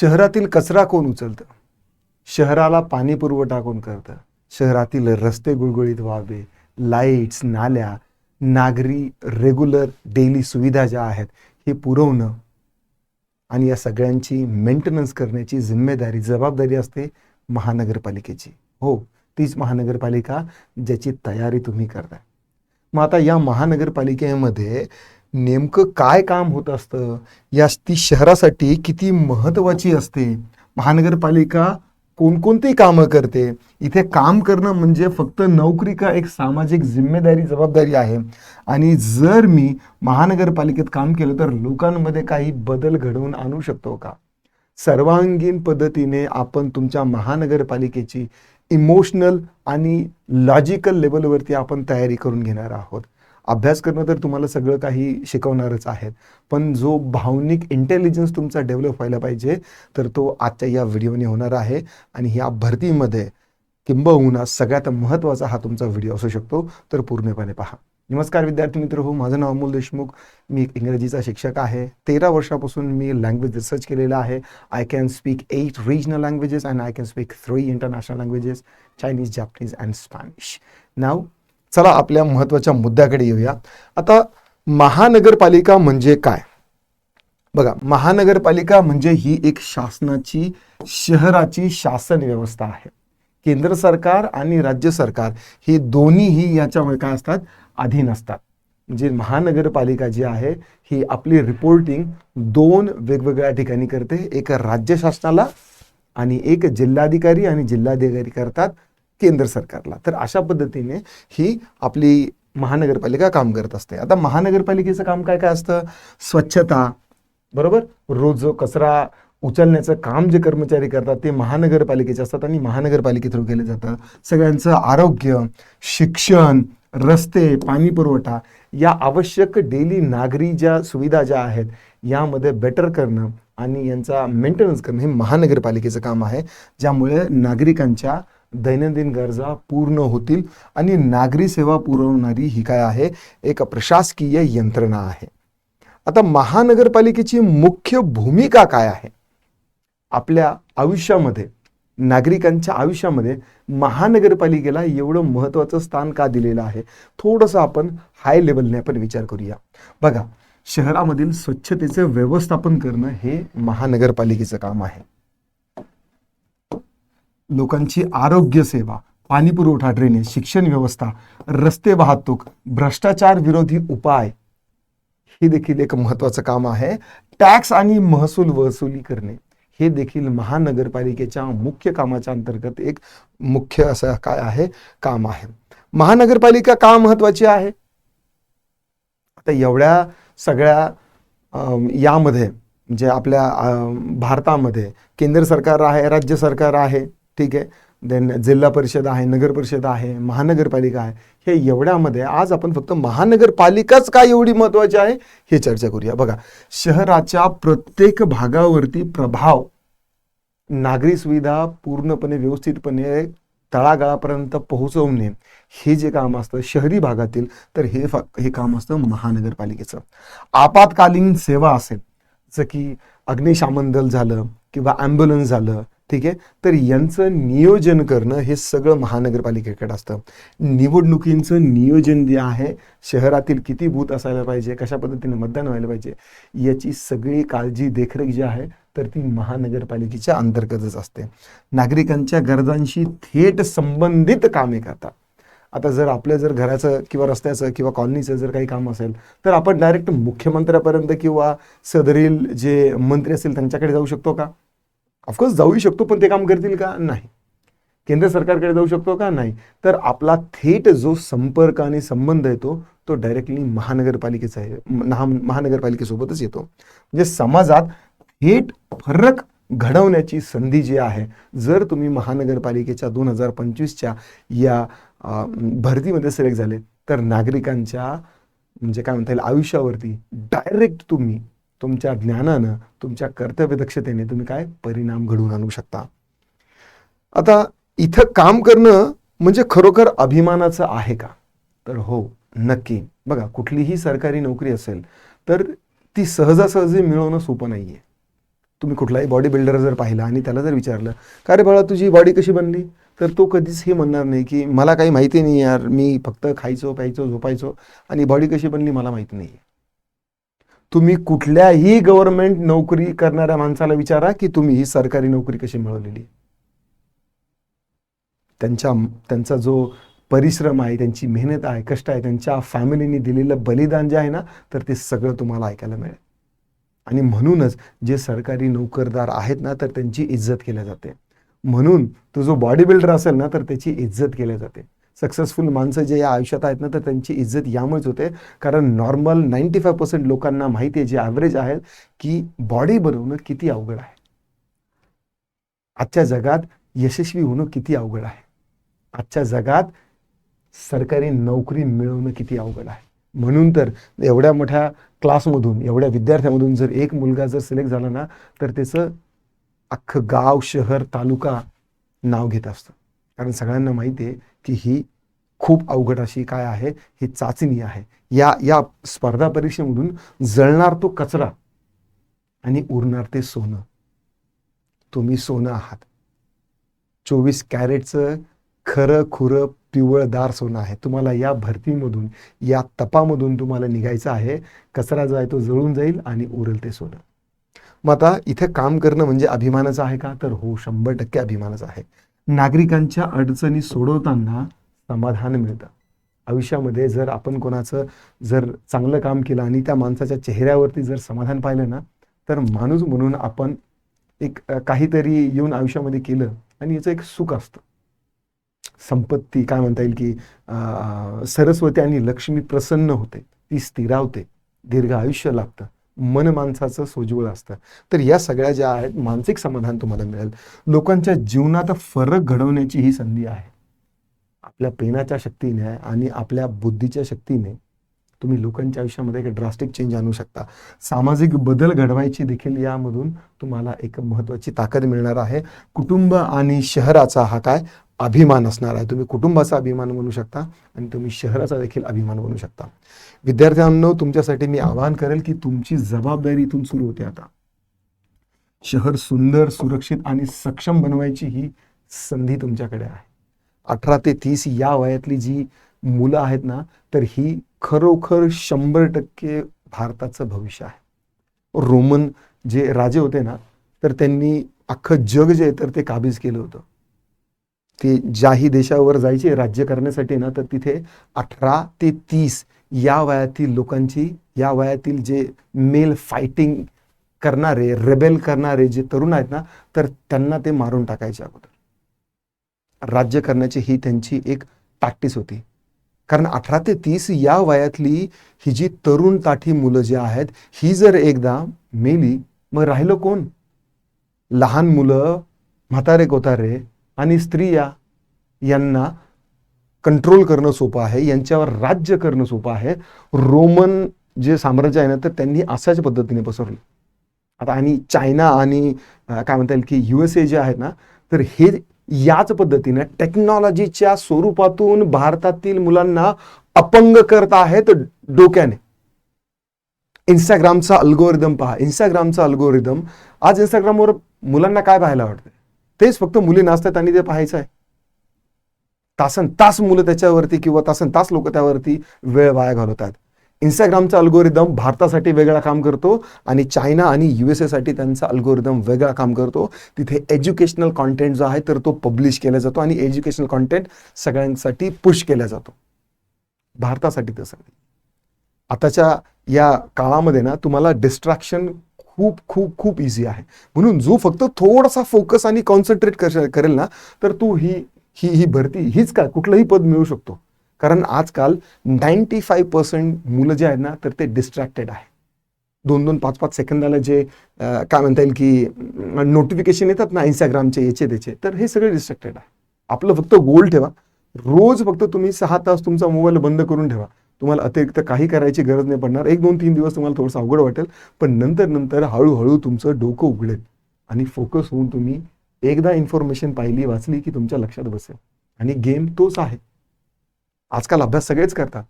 शहरातील कचरा कोण उचलतं? शहराला पाणी पुरवठा कोण करतं? शहरातील रस्ते गुळगुळीत व्हावे लाईट्स नाल्या नागरी रेग्युलर डेली सुविधा ज्या आहेत हे पुरवणं आणि या सगळ्यांची मेंटेनन्स करण्याची जिम्मेदारी जबाबदारी असते महानगरपालिकेची. हो तीच महानगरपालिका ज्याची तयारी तुम्ही करताय. मग आता या महानगरपालिकेमध्ये नेमकं काय काम होत असतं? या ती शहरासाठी किती महत्त्वाची असते? महानगरपालिका कोणकोणती कामं करते? इथे काम करणं म्हणजे फक्त नोकरी का एक सामाजिक जिम्मेदारी जबाबदारी आहे? आणि जर मी महानगरपालिकेत काम केलं तर लोकांमध्ये काही बदल घडवून आणू शकतो का? सर्वांगीण पद्धतीने आपण तुमच्या महानगरपालिकेची इमोशनल आणि लॉजिकल लेवलवरती आपण तयारी करून घेणार आहोत. अभ्यास करणं तर तुम्हाला सगळं काही शिकवणारच आहेत. पण जो भावनिक इंटेलिजन्स तुमचा डेव्हलप व्हायला पाहिजे तर तो आजच्या या व्हिडिओने होणार आहे. आणि ह्या भरतीमध्ये किंबहुना सगळ्यात महत्त्वाचा हा तुमचा व्हिडिओ असू शकतो. तर पूर्णपणे पहा. नमस्कार विद्यार्थी मित्र हो माझं नाव अमोल देशमुख. मी एक इंग्रजीचा शिक्षक आहे. तेरा वर्षापासून मी लँग्वेज रिसर्च केलेला आहे. I can speak eight regional languages and I can speak three international languages Chinese Japanese and Spanish नाव चला आपल्या महत्त्वाच्या मुद्द्याकडे येऊया. आता महानगरपालिका म्हणजे काय? बघा महानगरपालिका म्हणजे ही एक शासनाची शहराची शासन व्यवस्था आहे. केंद्र सरकार आणि राज्य सरकार हे दोन्हीही याच्यामुळे काय असतात? अधीन असतात. म्हणजे महानगरपालिका जी आहे ही आपली रिपोर्टिंग दोन वेगवेगळ्या ठिकाणी करते. एक राज्य शासनाला आणि एक जिल्हाधिकारी आणि जिल्हाधिकारी करतात. केंद्र सरकारला. तर अशा पद्धतीने ही आपली महानगरपालिका काम करत असते. आता महानगरपालिकेचं काम काय काय असतं? स्वच्छता बरोबर? रोज जो कचरा उचलण्याचं काम जे कर्मचारी करतात ते महानगरपालिकेचे असतात आणि महानगरपालिके थ्रू केले जातात सगळ्यांचं आरोग्य शिक्षण रस्ते पाणी पुरवठा या आवश्यक डेली नागरी ज्या सुविधा ज्या आहेत यामध्ये बेटर करणं आणि यांचा मेंटेनन्स करणं हे महानगरपालिकेचं काम आहे. ज्यामुळे नागरिकांच्या दैनंदिन गरजा पूर्ण होतील आणि नागरी सेवा पुरवणारी ही काय आहे? एक प्रशासकीय यंत्रणा आहे. आता महानगरपालिकेची मुख्य भूमिका काय आहे? आपल्या आयुष्यामध्ये नागरिकांच्या आयुष्यामध्ये महानगरपालिकेला एवढं महत्त्वाचं स्थान का दिलेलं आहे? थोडंसं आपण हाय लेवलने आपण विचार करूया. बघा शहरामधील स्वच्छतेचं व्यवस्थापन करणं हे महानगरपालिकेचं काम आहे. लोकांची आरोग्य सेवा पाणी पुरवठा ड्रेनेज शिक्षण व्यवस्था रस्ते वाहतूक भ्रष्टाचार विरोधी उपाय हे देखील एक महत्वाचं काम आहे. टॅक्स आणि महसूल वसुली करणे हे देखील महानगरपालिकेच्या मुख्य कामाच्या अंतर्गत एक मुख्य असं काय आहे? काम आहे. महानगरपालिका का महत्वाची आहे? आता एवढ्या सगळ्या यामध्ये म्हणजे आपल्या भारतामध्ये केंद्र सरकार आहे राज्य सरकार आहे ठीक आहे. देन जिल्हा परिषद आहे नगर परिषद आहे महानगरपालिका आहे. हे एवढ्यामध्ये आज आपण फक्त महानगरपालिकाच काय एवढी महत्त्वाची आहे? हे चर्चा करूया. बघा शहराच्या प्रत्येक भागावरती प्रभाव नागरी सुविधा पूर्णपणे व्यवस्थितपणे तळागाळापर्यंत पोहोचवणे हे जे काम असतं शहरी भागातील तर हे फा हे काम असतं महानगरपालिकेचं. आपत्कालीन सेवा असेल जसं की अग्निशामन दल झालं किंवा ॲम्ब्युलन्स झालं ठीक आहे? तर यांचं नियोजन करणं हे सगळं महानगरपालिकेकडे असतं. निवडणुकींचं नियोजन जे आहे शहरातील किती बूथ असायला पाहिजे कशा पद्धतीने मतदान व्हायला पाहिजे याची सगळी काळजी देखरेख जी आहे तर ती महानगरपालिकेच्या अंतर्गतच असते. नागरिकांच्या गरजांशी थेट संबंधित कामे करतात. आता जर आपल्या जर घराचं किंवा रस्त्याचं किंवा कॉलनीचं जर काही काम असेल तर आपण डायरेक्ट मुख्यमंत्र्यापर्यंत किंवा सदरील जे मंत्री असतील त्यांच्याकडे जाऊ शकतो का? ऑफकोर्स जाऊही शकतो पण ते काम करतील का? नाही. केंद्र सरकारकडे जाऊ शकतो का? नाही. तर आपला थेट जो संपर्क आणि संबंध येतो तो डायरेक्टली महानगरपालिकेचा आहे. महानगरपालिकेसोबतच येतो. म्हणजे समाजात थेट फरक घडवण्याची संधी जी आहे जर तुम्ही महानगरपालिकेच्या दोन हजार पंचवीसच्या या भरतीमध्ये सिलेक्ट झाले तर नागरिकांच्या म्हणजे काय म्हणता येईल आयुष्यावरती डायरेक्ट तुम्ही तुमच्या ज्ञानानं तुमच्या कर्तव्यदक्षतेने तुम्ही काय परिणाम घडवून आणू शकता? आता इथं काम करणं म्हणजे खरोखर अभिमानाचं आहे का? तर हो नक्की. बघा कुठलीही सरकारी नोकरी असेल तर ती सहजासहजी मिळवणं सोपं नाही आहे तुम्ही कुठलाही बॉडी बिल्डर जर पाहिला आणि त्याला जर विचारलं का रे बाळा तुझी बॉडी कशी बनली? तर तो कधीच हे म्हणणार नाही की मला काही माहिती नाही यार मी फक्त खायचो प्यायचो झोपायचो आणि बॉडी कशी बनली मला माहिती नाही तुम्ही कुठल्याही गव्हर्नमेंट नोकरी करणाऱ्या माणसाला विचारा की तुम्ही ही सरकारी नोकरी कशी मिळवलेली त्यांच्या त्यांचा जो परिश्रम आहे त्यांची मेहनत आहे कष्ट आहे त्यांच्या फॅमिलीने दिलेलं बलिदान जे आहे ना तर ते सगळं तुम्हाला ऐकायला मिळेल. आणि म्हणूनच जे सरकारी नोकरदार आहेत ना तर त्यांची इज्जत केल्या जाते. म्हणून तो जो बॉडी बिल्डर असेल ना तर त्याची इज्जत केल्या जाते. सक्सेसफुल माणसं जे या आयुष्यात आहेत ना तर त्यांची इज्जत यामुळेच होते. कारण नॉर्मल नाईन्टी फाय पर्सेंट लोकांना माहिती आहे जे ॲव्हरेज आहेत की बॉडी बनवणं किती अवघड आहे. आजच्या जगात यशस्वी होणं किती अवघड आहे. आजच्या जगात सरकारी नोकरी मिळवणं किती अवघड आहे. म्हणून तर एवढ्या मोठ्या क्लासमधून एवढ्या विद्यार्थ्यामधून जर एक मुलगा जर सिलेक्ट झाला ना तर त्याचं अख्खं गाव शहर तालुका नाव घेत असतं. कारण सगळ्यांना माहिती आहे की ही खूप अवघड अशी काय आहे? ही चाचणी आहे. या या स्पर्धा परीक्षेमधून जळणार तो कचरा आणि उरणार ते सोनं. तुम्ही सोनं आहात. चोवीस कॅरेटचं खरं खुरं पिवळदार सोनं आहे. तुम्हाला या भरतीमधून या तपामधून तुम्हाला निघायचं आहे. कचरा जो आहे तो जळून जाईल आणि उरेल ते सोनं. मग आता इथे काम करणं म्हणजे अभिमानाचं आहे का? तर हो शंभर टक्के अभिमानाचं आहे. नागरिकांच्या अडचणी सोडवताना समाधान मिळतं. आयुष्यामध्ये जर आपण कोणाचं जर चांगलं काम केलं आणि त्या माणसाच्या चेहऱ्यावरती जर समाधान पाहिलं ना तर माणूस म्हणून आपण एक काहीतरी येऊन आयुष्यामध्ये केलं आणि याचं एक सुख असतं. संपत्ती काय म्हणता येईल की सरस्वती आणि लक्ष्मी प्रसन्न होते ती स्थिरावते दीर्घ आयुष्य लागतं. मन माणसाचं सोज्वळ असतं. तर या सगळ्या ज्या आहेत मानसिक समाधान तुम्हाला मिळेल. लोकांच्या जीवनात फरक घडवण्याची ही संधी आहे. आपल्या पेनाच्या शक्तीने आणि आपल्या बुद्धीच्या शक्तीने तुम्ही लोकांच्या आयुष्यामध्ये एक ड्रास्टिक चेंज आणू शकता. सामाजिक बदल घडवायची देखील यामधून तुम्हाला एक महत्त्वाची ताकद मिळणार आहे. कुटुंब आणि शहराचा हा काय? अभिमान असणार आहे. तुम्ही कुटुंबाचा अभिमान बनू शकता आणि तुम्ही शहराचा देखील अभिमान बनू शकता. विद्यार्थ्यांनो तुमच्यासाठी मी आवाहन करेल की तुमची जबाबदारी इथून सुरू होते आता. शहर सुंदर सुरक्षित आणि सक्षम बनवायची ही संधी तुमच्याकडे आहे. अठरा ते तीस या वयातली जी मुलं आहेत ना तर ही खरोखर शंभर टक्के भारताचं भविष्य आहे. रोमन जे राजे होते ना तर त्यांनी अख्खं जग जे आहे तर ते काबीज केलं होतं. ते ज्याही देशावर जायचे राज्य करण्यासाठी ना तर तिथे अठरा ते तीस या वयातील लोकांची या वयातील जे मेल फायटिंग करणारे रेबेल करणारे जे तरुण आहेत ना तर त्यांना ते मारून टाकायचे अगोदर. राज्य करण्याची ही त्यांची एक प्रॅक्टिस होती. कारण अठरा ते तीस या वयातली ही जी तरुण ताठी मुलं जी आहेत ही जर एकदा मेली मग राहिलं कोण? लहान मुलं म्हातारे कोतारे आणि स्त्रिया यांना कंट्रोल करणं सोपं आहे यांच्यावर राज्य करणं सोपं आहे. रोमन जे साम्राज्य आहे ना तर त्यांनी अशाच पद्धतीने पसरलं आता आणि चायना आणि काय म्हणता येईल की यू एस ए जे आहेत ना तर हे याच पद्धतीने टेक्नॉलॉजीच्या स्वरूपातून भारतातील मुलांना अपंग करत आहेत डोक्याने. इंस्टाग्रामचा अल्गोरिदम पहा. इंस्टाग्रामचा अल्गोरिदम आज इंस्टाग्रामवर मुलांना काय पाहायला आवडतं तेच फक्त मुली नाचतात आणि ते पाहायचं आहे. तासन तास मुलं त्याच्यावरती किंवा तासन तास लोक त्यावरती वेळ वाया घालवतात इंस्टाग्रामचा अल्गोरिदम भारतासाठी वेगळा काम करतो आणि चायना आणि यू एस एसाठी त्यांचा अल्गोरिदम वेगळा काम करतो. तिथे एज्युकेशनल कॉन्टेंट जो आहे तर तो पब्लिश केला जातो आणि एज्युकेशनल कॉन्टेंट सगळ्यांसाठी पुश केला जातो. भारतासाठी तसं आताच्या या काळामध्ये ना तुम्हाला डिस्ट्रॅक्शन खूप खूप खूप इझी आहे. म्हणून जो फक्त थोडासा फोकस आणि कॉन्सन्ट्रेट करेल ना तर तू ही ही ही भरती हीच काय कुठलंही पद मिळू शकतो. कारण आजकाल नाईन्टी फाय पर्सेंट मुलं जे आहेत ना तर ते डिस्ट्रॅक्टेड आहे. दोन दोन पाच पाच सेकंदाला जे काय म्हणता येईल की नोटिफिकेशन येतात ना इंस्टाग्रामचे याचे त्याचे तर हे सगळे डिस्ट्रॅक्टेड आहे. आपलं फक्त गोल ठेवा. रोज फक्त तुम्ही सहा तास तुमचा मोबाईल बंद करून ठेवा. तुम्हाला अतिरिक्त काही करायची गरज नाही पडणार. एक दोन तीन दिवस तुम्हाला थोडंसं अवघड वाटेल पण नंतर नंतर हळूहळू तुमचं डोकं उघडेल आणि फोकस होऊन तुम्ही एकदा इन्फॉर्मेशन पाहिली वाचली की तुमच्या लक्षात बसेल. आणि गेम तोच आहे. आजकाल अभ्यास सगळेच करतात.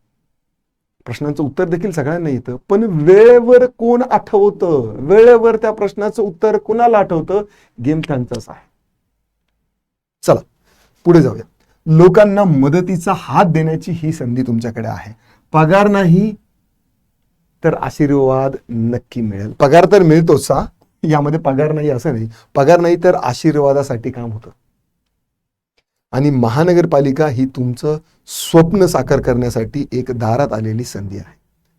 प्रश्नांचं उत्तर देखील सगळ्यांना येतं पण वेळेवर कोण आठवतं? वेळेवर त्या प्रश्नाचं उत्तर कोणाला आठवतं? गेम त्यांचाच आहे. चला पुढे जाऊया. लोकांना मदतीचा हात देण्याची ही संधी तुमच्याकडे आहे. पगार नाही तर आशीर्वाद नक्की मिळेल. पगार तर मिळतोच यामध्ये पगार नाही असं नाही. पगार नाही तर आशीर्वादासाठी काम होतं. आणि महानगरपालिका ही तुमचं स्वप्न साकार करण्यासाठी एक दारात आलेली संधी आहे.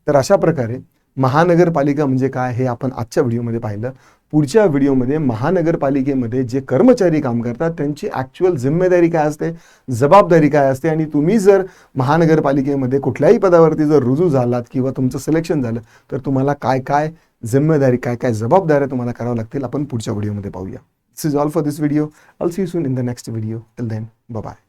तर अशा प्रकारे महानगरपालिका म्हणजे काय हे आपण आजच्या व्हिडिओमध्ये पाहिलं. पुढच्या व्हिडिओमध्ये महानगरपालिकेमध्ये जे कर्मचारी काम करतात त्यांची ॲक्च्युअल जिम्मेदारी काय असते जबाबदारी काय असते आणि तुम्ही जर महानगरपालिकेमध्ये कुठल्याही पदावरती जर रुजू झालात किंवा तुमचं सिलेक्शन झालं तर तुम्हाला काय काय जिम्मेदारी काय काय जबाबदाऱ्या तुम्हाला कराव्या लागतील आपण पुढच्या व्हिडिओमध्ये पाहूया. This is all for this video I'll see soon in the next video till then bye